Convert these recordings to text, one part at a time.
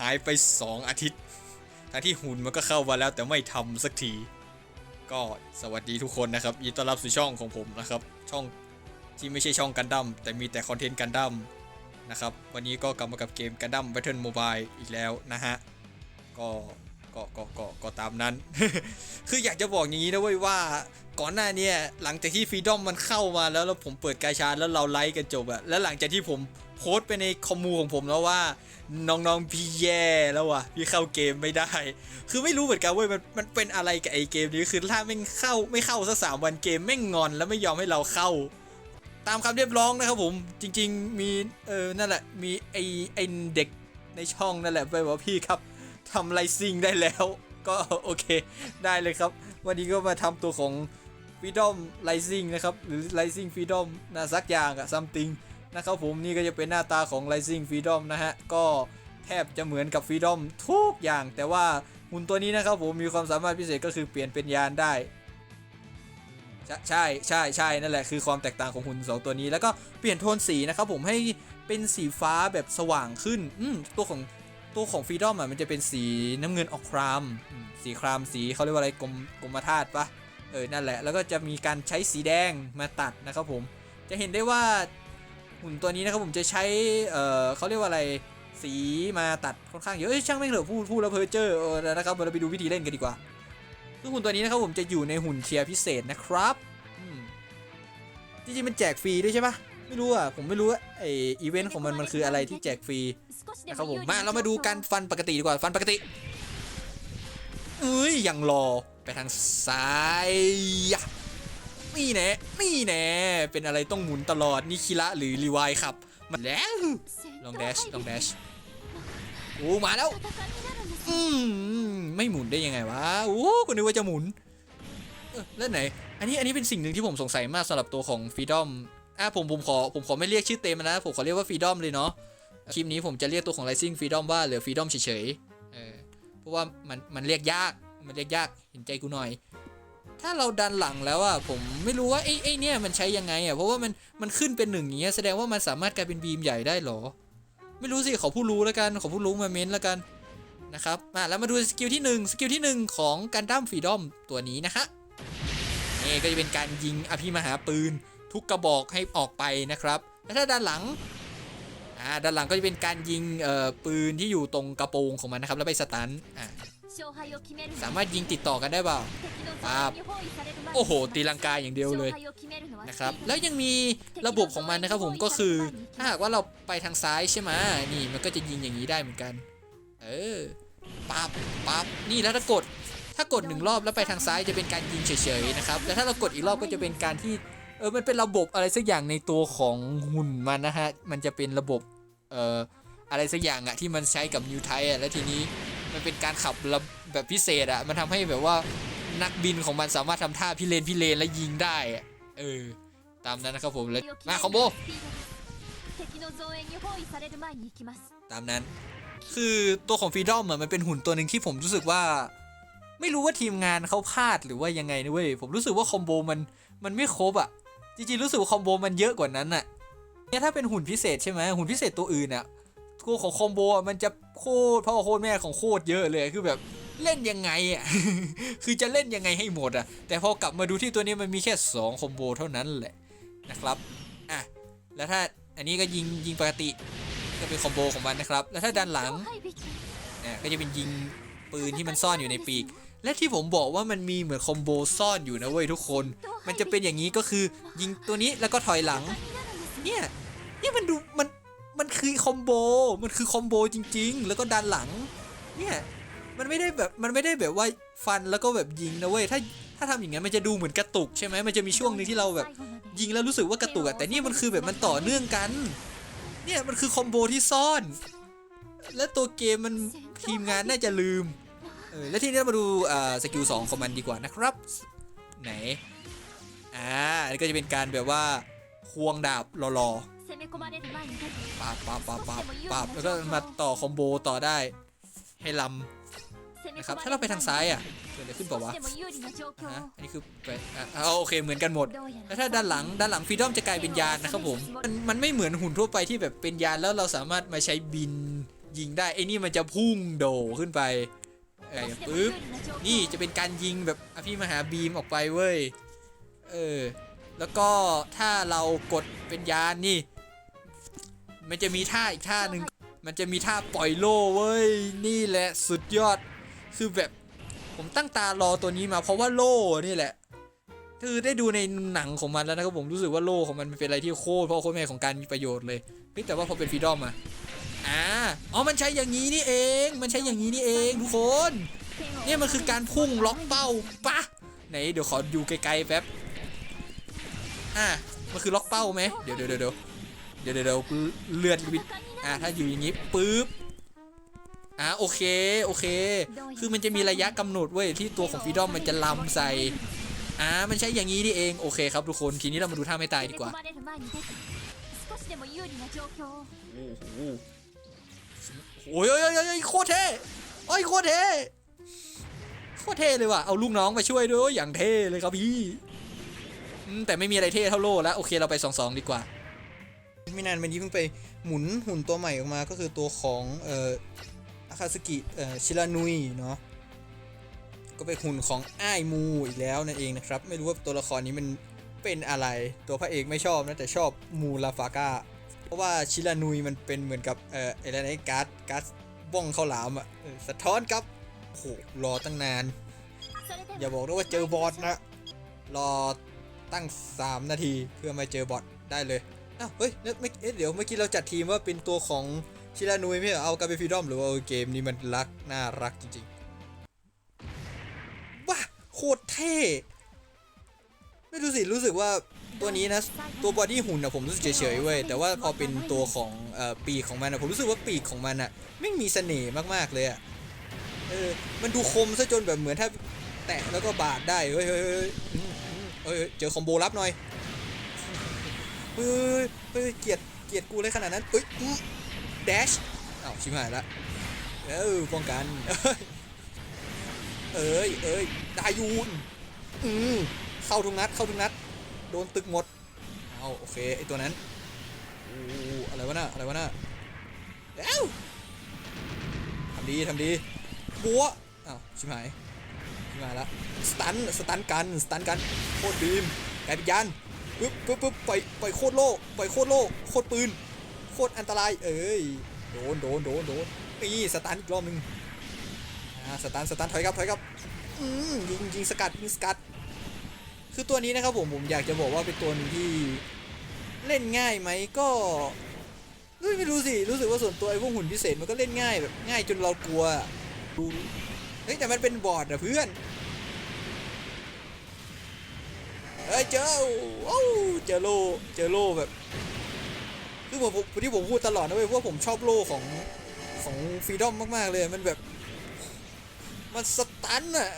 หายไป 2 อาทิตย์ทั้งที่หุ่นมันก็เข้ามาแล้วแต่ไม่ทำสักที ก็สวัสดีทุกคนนะครับยินต้อนรับสู่ช่องของผมนะครับ ช่องที่ไม่ใช่ช่องกันดั้มแต่มีแต่คอนเทนต์กันดั้มนะครับ วันนี้ก็กลับมากับเกมกันดั้ม Battle Mobile อีกแล้วนะฮะ ก็ก็ก็ก็ก็ตามนั้น คืออยากจะบอกอย่างนี้นะเว้ยว่า ก่อนหน้านี้หลังจากที่ฟรีดอมมันเข้ามาแล้วแล้วผมเปิดกาชาแล้วเราไลค์กันจบอะแล้วหลังจากที่ผม โพสต์ไปในคอมมูของผมแล้วว่า น้องๆพี่แย่แล้วว่ะพี่เข้าเกมไม่ได้ คือไม่รู้เหมือนกันเว้ยมันมันเป็นอะไรกับไอเกมนี้คือถ้าไม่เข้าไม่เข้าสักสามวันเกมแม่งงอนแล้วไม่ยอมให้เราเข้า ตามคำเรียบร้องนะครับผมจริง ๆ มีเออนั่นแหละมีไอไอเด็กในช่องนั่นแหละไปบอกว่าพี่ครับทำไลซิงได้แล้ว ก็โอเค ได้เลยครับ วันนี้ก็มาทำตัวของ Freedom Rising นะครับ หรือ Rising Freedom นะสักอย่างอะ something นะครับผมนี่ก็จะเป็นหน้าตาของ Rising Freedom นะฮะ ก็แทบจะเหมือนกับ Freedom ทุกอย่าง แต่ว่าหุ่นตัวนี้นะครับผมมีความสามารถพิเศษก็คือเปลี่ยนเป็นยานได้ ใช่ใช่ใช่ใช่นั่นแหละคือความแตกต่างของหุ่นสองตัวนี้ แล้วก็เปลี่ยนโทนสีนะครับผมให้เป็นสีฟ้าแบบสว่างขึ้นอืมตัวของตัวของฟรีดอมอะมันจะเป็นสีน้ำเงินออกครามอืมสีครามสีเขาเรียกว่าอะไรกรมกรมธาตุปะเออนั่นแหละแล้วก็จะมีการใช้สีแดงมาตัดนะครับผม จะเห็นได้ว่า หุ่นตัวนี้นะครับผมจะใช้ เออเขาเรียกว่าอะไร สีมาตัดค่อนข้างเยอะเอ้ยช่างไม่งเถอะพูดพูดแล้วเพอเจอร์เออนะครับเราไปดูวิธีเล่นกันดีกว่าซึ่งหุ่นตัวนี้นะครับผมจะอยู่ในหุ่นเทียร์พิเศษนะครับจริงๆมันแจกฟรีด้วยใช่ปะไม่รู้อะผมไม่รู้ว่าไออีเวนต์ของมันมันคืออะไรที่แจกฟรีนะครับผมมาเรามาดูการฟันปกติดีกว่าฟันปกติเอ้ยยังรอไปทางซ้ายยะ นี่แน่นี่แน่เป็นอะไรต้องหมุนตลอดนี่คิระหรือรีวายครับมาแล้วลองแดชลองแดชโอ้มาแล้วอืมไม่หมุนได้ยังไงวะโอ้ก็นึกว่าจะหมุนเออแล้วไหน อันนี้อันนี้เป็นสิ่งหนึ่งที่ผมสงสัยมากสำหรับตัวของฟรีดอมอะผมผมขอผมขอไม่เรียกชื่อเต็มนะ ผมขอเรียกว่าฟรีดอมเลยเนาะคลิปนี้ผมจะเรียกตัวของ Rising Freedom ว่าเหลือ Freedom เฉยๆเออเพราะว่ามันมันเรียกยากมันเรียกยากเห็นใจกูหน่อย ถ้าเราดันหลังแล้วอะผมไม่รู้ว่าไอ้ไอ้เนี่ยมันใช้ยังไงอะเพราะว่ามันมันขึ้นเป็นหนึ่งอย่างเงี้ยแสดงว่ามันสามารถกลายเป็นบีมใหญ่ได้หรอ ไม่รู้สิขอผู้รู้แล้วกันขอผู้รู้มาเม้นแล้วกันนะครับมาแล้วมาดูสกิลที่1สกิลที่ 1 ของการดั้มฟรีดอมตัวนี้นะฮะนี่ก็จะเป็นการยิงอภิมหาปืน ทุกกระบอกให้ออกไปนะครับแล้วถ้าด้านหลังอ่าด้านหลังก็จะเป็นการยิงเอ่อปืนที่อยู่ตรงกระโปรงของมันนะครับแล้วไปสตันอ่า สามารถยิงติดต่อกันได้เปล่าปั๊บโอ้โอ้โหโหตีตีลัลังงกากาออย่าย่างงเดีเดียยววเลเลยยนะนะคครัรับบแล้วยังมีระบบของมันนะครับผมก็คือถ้าหากว่าเราไปทางซ้ายใช่ไหมนี่มันก็จะยิงอย่างนี้ได้เหมือนกัน เออปั๊บปั๊บนี่แล้วถ้ากดถ้ากดหนึ่งรอบแล้วไปทางซ้ายจะเป็นการยิงเฉยๆนะครับแล้วถ้าเรากดอีกรอบก็จะเป็นการที่เออมันเป็นระบบอะไรสักอย่างในตัวของหุ่นมันนะฮะมันจะเป็นระบบเอ่ออะไรสักอย่างอะที่มันใช้กับนิวไทอะแล้วทีนี้ มันเป็นการขับระแบบพิเศษอะมันทำให้แบบว่านักบินของมันสามารถทำท่าพิเรนพิเรนและยิงได้เออตามนั้นนะครับผมแล้วมาคอมโบตามนั้น คือตัวของฟรีดอมอะมันเป็นหุ่นตัวหนึ่งที่ผมรู้สึกว่า ไม่รู้ว่าทีมงานเขาพลาดหรือว่ายังไงนะเว้ยผมรู้สึกว่าคอมโบมันมันไม่ครบอะจริงๆรู้สึกว่าคอมโบมันเยอะกว่านั้นอะเนี่ยถ้าเป็นหุ่นพิเศษใช่ไหมหุ่นพิเศษตัวอื่นอะ ตัวของคอมโบมันจะโคตรพ่อโคตรแม่ของโคตรเยอะเลยคือแบบเล่นยังไงอะ คือจะเล่นยังไงให้หมดอะ แต่พอกลับมาดูที่ตัวนี้มันมีแค่ 2 คอมโบเท่านั้นแหละนะครับ อะ แล้วถ้าอันนี้ก็ยิงยิงปกติก็เป็นคอมโบของมันนะครับ แล้วถ้าด้านหลังเนี่ยก็จะเป็นยิงปืนที่มันซ่อนอยู่ในปีก และที่ผมบอกว่ามันมีเหมือนคอมโบซ่อนอยู่นะเว้ยทุกคน มันจะเป็นอย่างนี้ก็คือยิงตัวนี้แล้วก็ถอยหลัง เนี่ย เนี่ยมันดูมัน มันคือคอมโบ มันคือคอมโบจริง ๆ แล้วก็ดันหลัง เนี่ย มันไม่ได้แบบ มันไม่ได้แบบว่าฟันแล้วก็แบบยิงนะเว้ย ถ้า ถ้าทำอย่างนั้นมันจะดูเหมือนกระตุกใช่ไหม มันจะมีช่วงหนึงที่เราแบบยิงแล้วรู้สึกว่ากระตุกอะแต่นี่มันคือแบบมันต่อเนื่องกัน เนี่ยมันคือคอมโบที่ซ่อน และตัวเกมมันทีมงานน่าจะลืม เออ แล้วทีนี้มาดูอ่าสกิลสองของมันดีกว่านะครับ ไหน อ่าอันนี้ก็จะเป็นการแบบว่าควงดาบรอๆ ปาปาปาปาปาแล้วก็มาต่อคอมโบต่อได้ให้ลำนะครับถ้าเราไปทางซ้ายอะเกิดอะไรขึ้นเปล่าวะอันนี้คือไปอ่าโอเคเหมือนกันหมด แล้วถ้าด้านหลังด้านหลังฟรีดอมจะกลายเป็นยานนะครับผมมันมันไม่เหมือนหุ่นทั่วไปที่แบบเป็นยานแล้วเราสามารถมาใช้บินยิงได้ไอ้นี่มันจะพุ่งโดขึ้นไปไอ้ปึ๊บนี่จะเป็นการยิงแบบอภิมหาบีมออกไปเว้ยเออแล้วก็ถ้าเรากดเป็นยานนี่ มันจะมีท่าอีกท่าหนึ่งมันจะมีท่าปล่อยโล่เว้ย นี่แหละสุดยอด คือแบบผมตั้งตารอตัวนี้มาเพราะว่าโล่นี่แหละ คือได้ดูในหนังของมันแล้วนะครับผมรู้สึกว่าโล่ของมันเป็นอะไรที่โคตรพ่อโคตรแม่ของการมีประโยชน์เลยเฮ้ยแต่ว่าพอเป็นฟรีดอมอะอ่าอ๋อ มันใช้อย่างนี้นี่เอง มันใช้อย่างนี้นี่เองทุกคน เนี่ยมันคือการพุ่งล็อกเป้าปะไหนเดี๋ยวขอดูไกลๆแป๊บ อะมันคือล็อกเป้าไหมเดี๋ยวเดี๋ยวเดี๋ยว เดี๋ยวเดี๋ยวเลือดวิดอะถ้าอยู่อย่างนี้ปุ๊บอะโอเคโอเค คือมันจะมีระยะกำหนดเว้ยที่ตัวของฟีดอมมันจะลำใส่อ่ามันใช่อย่างนี้นี่เองโอเคครับทุกคนทีนี้เรามาดูท่าไม่ตายดีกว่าโอ้ยโอ้ยโอ้ยโคตรเท่โอ้ยโคตรเท่โคตรเท่เลยว่ะเอาลูกน้องมาช่วยด้วยอย่างเท่เลยครับพี่แต่ไม่มีอะไรเท่เท่าโล่แล้วโอเคเราไปสองสองดีกว่า ไม่นานมานี้เพิ่งไปหมุนหุ่นตัวใหม่ออกมาก็คือตัวของเอ่ออคาสกิเอ่อชิรานุยเนาะก็เป็นหุ่นของอ้ายมูอีกแล้วนั่นเองนะครับ ไม่รู้ว่าตัวละครนี้มันเป็นอะไร ตัวพระเอกไม่ชอบนะแต่ชอบมูลาฟาก้าเพราะว่าชิรานุยมันเป็นเหมือนกับเอ่ออะไรนะการ์ดการ์ดบ้องข้าวหลามอะสะท้อนครับโหรอตั้งนาน อย่าบอกนะว่าเจอบอสนะ รอตั้ง 3 นาทีเพื่อมาเจอบอสได้เลย อ้าวเฮ้ยไม่เอ๊ะเดี๋ยวเมื่อกี้เราจัดทีมว่าเป็นตัวของชิรานุยไม่เหรอเอากาเบฟิดอมหรือว่าเออเกมนี้มันรักน่ารักจริงๆว้าโคตรเท่ไม่รู้สิรู้สึกว่าตัวนี้นะตัวบอดี้หุ่นนะผมรู้สึกเฉยๆเว้ยแต่ว่าพอเป็นตัวของเอ่อปีกของมันนะผมรู้สึกว่าปีกของมันอะไม่มีเสน่ห์มากๆเลยอะเออมันดูคมซะจนแบบเหมือนถ้าแตะแล้วก็บาดได้เฮ้ยเฮ้ยเฮ้ยเฮ้ยเฮ้ยเจอคอมโบลับหน่อย เฮ้ยเฮ้ยเกียดเกียดกูเลยขนาดนั้นเฮ้ยแดชอ้าวชิบหายละเออป้องกันเอ้ยเอ้ยดายูนอืมเข้าทุกนัดเข้าทุกนัด โดนตึกหมดเอาโอเคไอตัวนั้นอู้อะไรวะน่ะอะไรวะน่ะแล้วทำดีทำดีบัวอ้าวชิบหายชิบหายละสตันสตันกันสตันกันโคตรบีมกลายเป็นยัน ปึ๊บปึ๊บปึ๊บปล่อยปล่อยโคตรโล่ปล่อยโคตรโล่โคตรปืน โคตรอันตราย เอ้ย โดนโดนโดนโดนนี่สตันอีกรอบหนึงอ่าสตันสตันถอยครับถอยครับอืมยิงยิงสกัดยิงสกัด คือตัวนี้นะครับผมผมอยากจะบอกว่าเป็นตัวหนึงที่เล่นง่ายไหมก็ไม่ไม่รู้สิรู้สึกว่าส่วนตัวไอ้พวกหุ่นพิเศษมันก็เล่นง่ายแบบง่ายจนเรากลัวดูเฮ้ยแต่มันเป็นบอร์ดอะเพื่อน เฮ้ยเจอโอ้เจอโลเจอโลแบบคือผมผมที่ผมพูดตลอดนะเว้ยว่าผมชอบโลของของฟรีดอมมาก ๆ เลยมันแบบ มันสตันอะ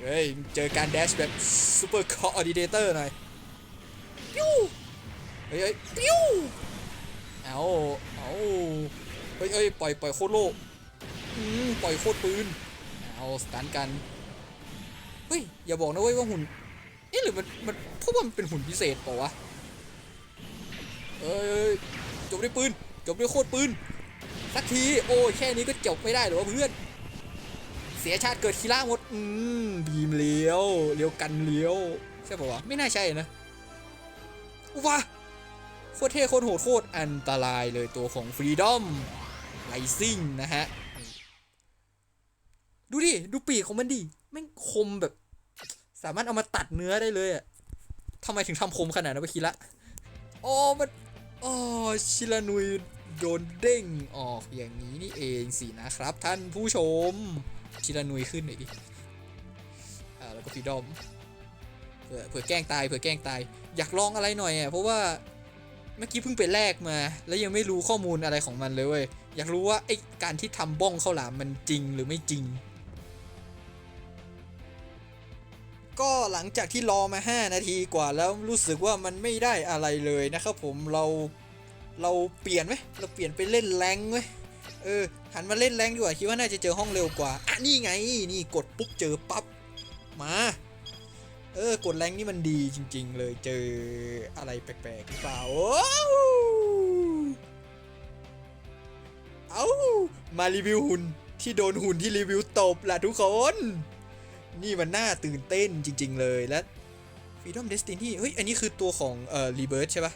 เฮ้ย เจอการแดชแบบซูเปอร์คอร์ดิเนเตอร์หน่อย ปิ้วเฮ้ยเฮ้ยปิ้วเอาเอาเฮ้ยเฮ้ยปล่อย ปล่อยโคตรโลอืมปล่อยโคตรปืน เอาสตันกัน ฮ้ย อย่าบอกนะเว้ยว่าหุ่นเอ๊ะหรือมันมันเพราะว่ามันเป็นหุ่นพิเศษเปล่าวะเอ้ยจบด้วยปืน จบด้วยโคตรปืน สักที โอ้ยแค่นี้ก็จบไม่ได้หรอเพื่อน เสียชาติเกิดคีร่าหมด อืมบีมเลี้ยวเลี้ยวกันเลี้ยว ใช่ปะวะไม่น่าใช่นะว้าโคตรเท่โคตรโหดโคตรอันตรายเลยตัวของฟรีดอมไ i ซิ่งนะฮะ ดูดิ ดูปีกของมันดิแม่งคมแบบ สามารถเอามาตัดเนื้อได้เลยอะทำไมถึงทำคมขนาดนั้นวะคีระอ๋อมันอ๋อชิรานุยโดนเด้งออกอย่างนี้นี่เองสินะครับ ท่านผู้ชม ชิรานุยขึ้นหน่อยดิ อ่าแล้วก็ฟีดอมเผื่อเผื่อแกล้งตายเผื่อแกล้งตาย อยากลองอะไรหน่อยอะเพราะว่าเมื่อกี้เพิ่งไปแลกมา แล้วยังไม่รู้ข้อมูลอะไรของมันเลยเว้ยอยากรู้ว่าไอ้การที่ทำบ้องข้าวหลามมันจริงหรือไม่จริง ก็หลังจากที่รอมา 5 นาทีกว่าแล้วรู้สึกว่ามันไม่ได้อะไรเลยนะครับผมเราเราเปลี่ยนไหมเราเปลี่ยนไปเล่นแรงไหมเออหันมาเล่นแรงดีกว่าคิดว่าน่าจะเจอห้องเร็วกว่าอะนี่ไงนี่กดปุ๊บเจอปั๊บมาเออกดแรงนี่มันดีจริง ๆ เลยเจออะไรแปลกๆหรือเปล่าโอ้วเอ้ามารีวิวหุ่นที่โดนหุ่นที่รีวิวตบล่ะทุกคน นี่มันน่าตื่นเต้นจริง ๆ เลยและ Freedom Destiny เฮ้ย อันนี้คือตัวของเอ่อ Rebirth ใช่ปะ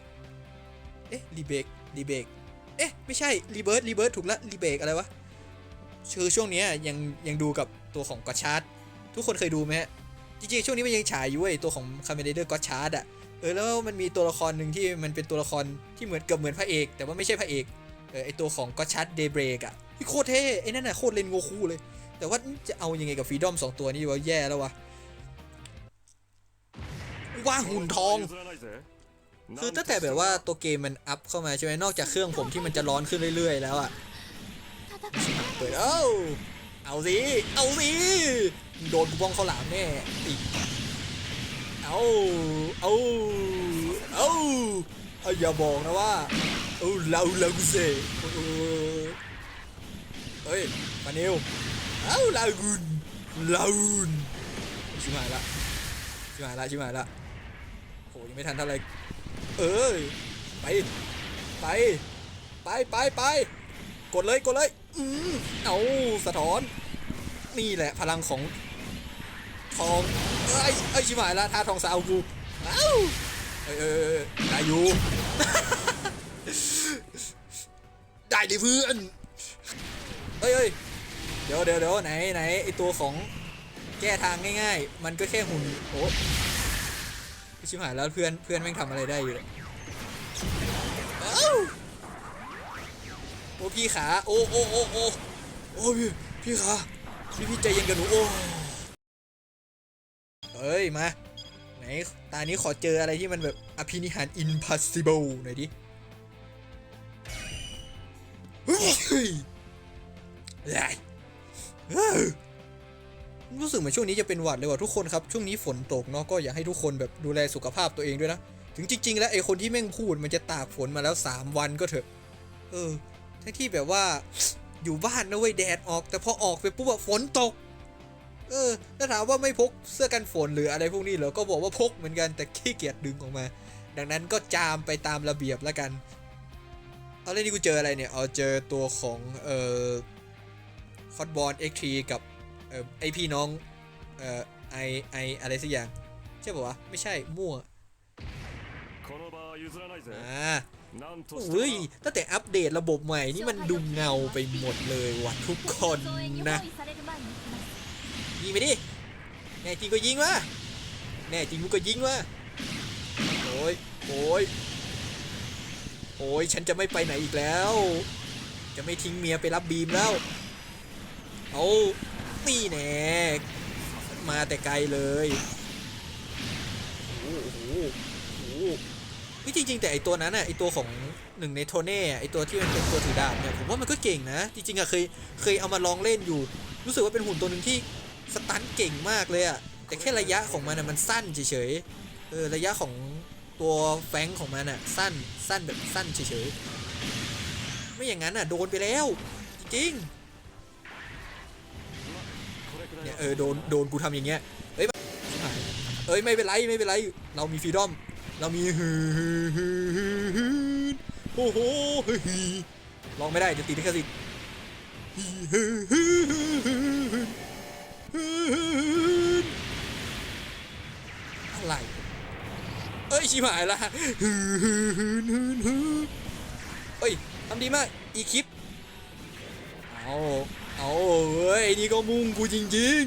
เอ๊ะ Rebirth Rebirth เอ๊ะ ไม่ใช่ Rebirth Rebirth ถูกละ Rebirth อะไรวะชื่อช่วงนี้ยังยังดูกับตัวของกอชาร์ดทุกคนเคยดูไหมฮะ จริงๆ ช่วงนี้มันยังฉายอยู่เว้ยตัวของ Kamen Rider God Chart อะเออแล้วมันมีตัวละครหนึ่งที่มันเป็นตัวละครที่เหมือนเกือบเหมือนพระเอก แต่ว่าไม่ใช่พระเอกเออไอตัวของ God Chart Daybreak อะที่โคตรเท่ไอ้นั่นน่ะโคตรเลนโงคูเลย แต่ว่าจะเอายังไงกับฟรีดอมสองตัวนี้วะแย่แล้ววะว่าหุ่นทอง คือตั้งแต่แบบว่าตัวเกมมันอัพเข้ามาใช่ไหมนอกจากเครื่องผมที่มันจะร้อนขึ้นเรื่อย ๆ แล้วอะเปิดเอ้าเอาสิ เอาสิโดนกูบ้องข้าวหลามแน่อีกเอาเอาเอาเอาอย่าบอกนะว่าเอาเราเราเซเฮ้ยปานิว เอ้าลากุนลากุนชิบหายละชิบหายละชิบหายละโหยังไม่ทันเท่าไรเอ้ยไปไปไปไปไปกดเลยกดเลยอืมเอาสะท้อน นี่แหละพลังของทองเอ้ยเอ้ยชิบหายละท่าทองสาวกูเอ้าเอ้ยเอ้ยเอ้ยได้อยู่ได้ดิเพื่อนเอ้ยเอ้ย เดี๋ยวเดี๋ยวเดี๋ยวไหนไหนไอตัวของแก้ทางง่ายๆ มันก็แค่หุ่นโอ้ชิบหายแล้วเพื่อนเพื่อนแม่งทำอะไรได้อยู่เลยโอ้พี่ขาโอ้โอ้โอ้โอ้โอ้พี่พี่ขาพี่พี่ใจเย็นกับหนูโอ้เอ้ยมาไหนตานี้ขอเจออะไรที่มันแบบอภินิหาร impossible หน่อยดิเฮ้ย รู้สึกเหมือนช่วงนี้จะเป็นหวัดเลยว่ะทุกคนครับ ช่วงนี้ฝนตกเนาะก็อยากให้ทุกคนแบบดูแลสุขภาพตัวเองด้วยนะ ถึงจริง ๆ แล้วไอ้คนที่แม่งพูดมันจะตากฝนมาแล้ว 3 วันก็เถอะ เออทั้งที่แบบว่าอยู่บ้านนะเว้ยแดดออก แต่พอออกไปปุ๊บอะฝนตก เออถ้าถามว่าไม่พกเสื้อกันฝนหรืออะไรพวกนี้เหรอก็บอกว่าพกเหมือนกันแต่ขี้เกียจดึงออกมา ดังนั้นก็จามไปตามระเบียบแล้วกัน เอาเรื่องนี้กูเจออะไรเนี่ย เอาเจอตัวของเอ่อ คอตบอลเอ็กทรีกับออไอพี่น้องเอ่อไอไออะไรสักอย่าง ใช่ป่าวะ ไม่ใช่มั่วอ่าเฮ้ยตั้งแต่อัปเดตระบบใหม่นี่มันดูเงาไปหมดเลยวะทุกคนนะยิงไปดิแน่จริงก็ยิงวะแน่จริงมึงก็ยิงวะโอ้ยโอ้ยโอ้ยฉันจะไม่ไปไหนอีกแล้ว จะไม่ทิ้งเมียไปรับบีมแล้ว เอาตีแน่มาแต่ไกลเลยโอ้โหโอ้โหวิจริงๆแต่ไอตัวนั้นอะไอตัวของหนึ่งในโทเน่ไอตัวที่มันเป็นตัวถือดาบเนี่ยผมว่ามันก็เก่งนะ จริงๆอะเคยเคยเอามาลองเล่นอยู่ รู้สึกว่าเป็นหุ่นตัวหนึ่งที่สตันเก่งมากเลยอะแต่แค่ระยะของมันอะมันสั้นเฉยๆเออระยะของตัวแฟงของมันอะสั้นสั้นแบบสั้นเฉยๆไม่อย่างนั้นอะโดนไปแล้ว จริงๆ เนี่ยเออโดนโดนกูทำอย่างเงี้ยเฮ้ยเอ้ยไม่เป็นไรไม่เป็นไร เรามีฟรีดอม เรามีฮือฮือฮือฮือโอ้โหลองไม่ได้เดี๋ยวติดลิขสิทธิ์อะไรเอ้ยชิบหายละฮือฮือฮือฮือฮือเอ้ยทำดีมากอีคลิปเอา เอาเฮ้ยไอ้นี่ก็มุ่งกูจริง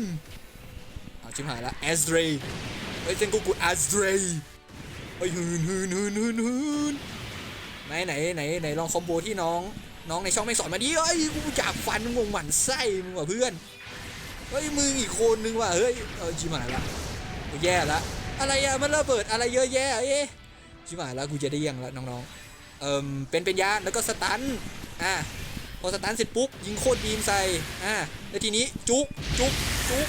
ๆ เอาชิบหายละแอสเรย์เฮ้ยเซนกูกูแอสเรย์เฮ้ยฮืนฮืนฮืนฮืนฮืนไหนไหนไหนไหนลองคอมโบที่น้อง น้องในช่องไม่สอนมาดิเฮ้ยกูอยากฟันมึงหมันไส้มึงว่ะเพื่อนเฮ้ยมึงอีกคนนึงว่ะเฮ้ยเออชิบหายละกูแย่ละอะไรอะมันระเบิดอะไรเยอะแยะเอ๊ะชิบหายละกูจะได้ยังละน้องๆเอ่มเป็นเป็นยาแล้วก็สตันอะ พอสตาร์ทเสร็จปุ๊บยิงโคตรบีมใส่ อ่า แล้วทีนี้จุกจุกจุก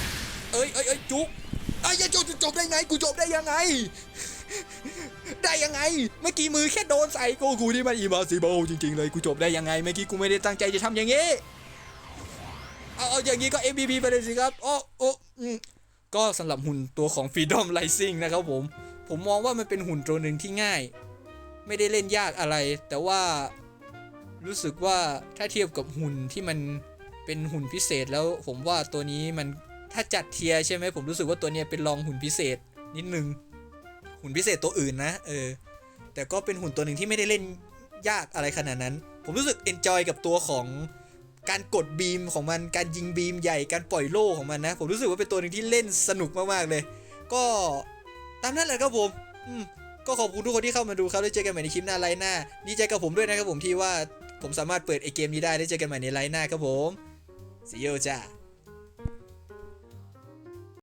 เอ้ยเอ้ยเอ้ยจุกเอ้ยจบจบได้ไง กูจบได้ยังไง ได้ยังไง เมื่อกี้มือแค่โดนใส่กูกูที่มันอีมาซิเบลจริงๆเลย กูจบได้ยังไง เมื่อกี้กูไม่ได้ตั้งใจจะทำอย่างงี้ เอาเอาอย่างงี้ก็ MVP ไปเลยสิครับ โอ้โอ้ก็สำหรับหุ่นตัวของ Freedom Rising นะครับผม ผมมองว่ามันเป็นหุ่นตัวหนึ่งที่ง่าย ไม่ได้เล่นยากอะไร แต่ว่า รู้สึกว่าถ้าเทียบกับหุ่นที่มันเป็นหุ่นพิเศษแล้วผมว่าตัวนี้มันถ้าจัดเทียร์ใช่ไหมผมรู้สึกว่าตัวเนี้ยเป็นรองหุ่นพิเศษนิดนึง หุ่นพิเศษตัวอื่นนะเออแต่ก็เป็นหุ่นตัวหนึ่งที่ไม่ได้เล่นยากอะไรขนาดนั้น ผมรู้สึกเอนจอยกับตัวของการกดบีมของมันการยิงบีมใหญ่การปล่อยโล่ของมันนะ ผมรู้สึกว่าเป็นตัวหนึ่งที่เล่นสนุกมากๆเลย ก็ตามนั้นแหละครับผมอืมก็ขอบคุณทุกคนที่เข้ามาดูครับแล้วเจอกันใหม่ในคลิปหน้าไลน์หน้าดีใจกับผมด้วยนะครับผมที่ว่า ผมสามารถเปิดไอเกมนี้ได้ได้เจอกันใหม่ในไลน์หน้าครับผม see you จ้า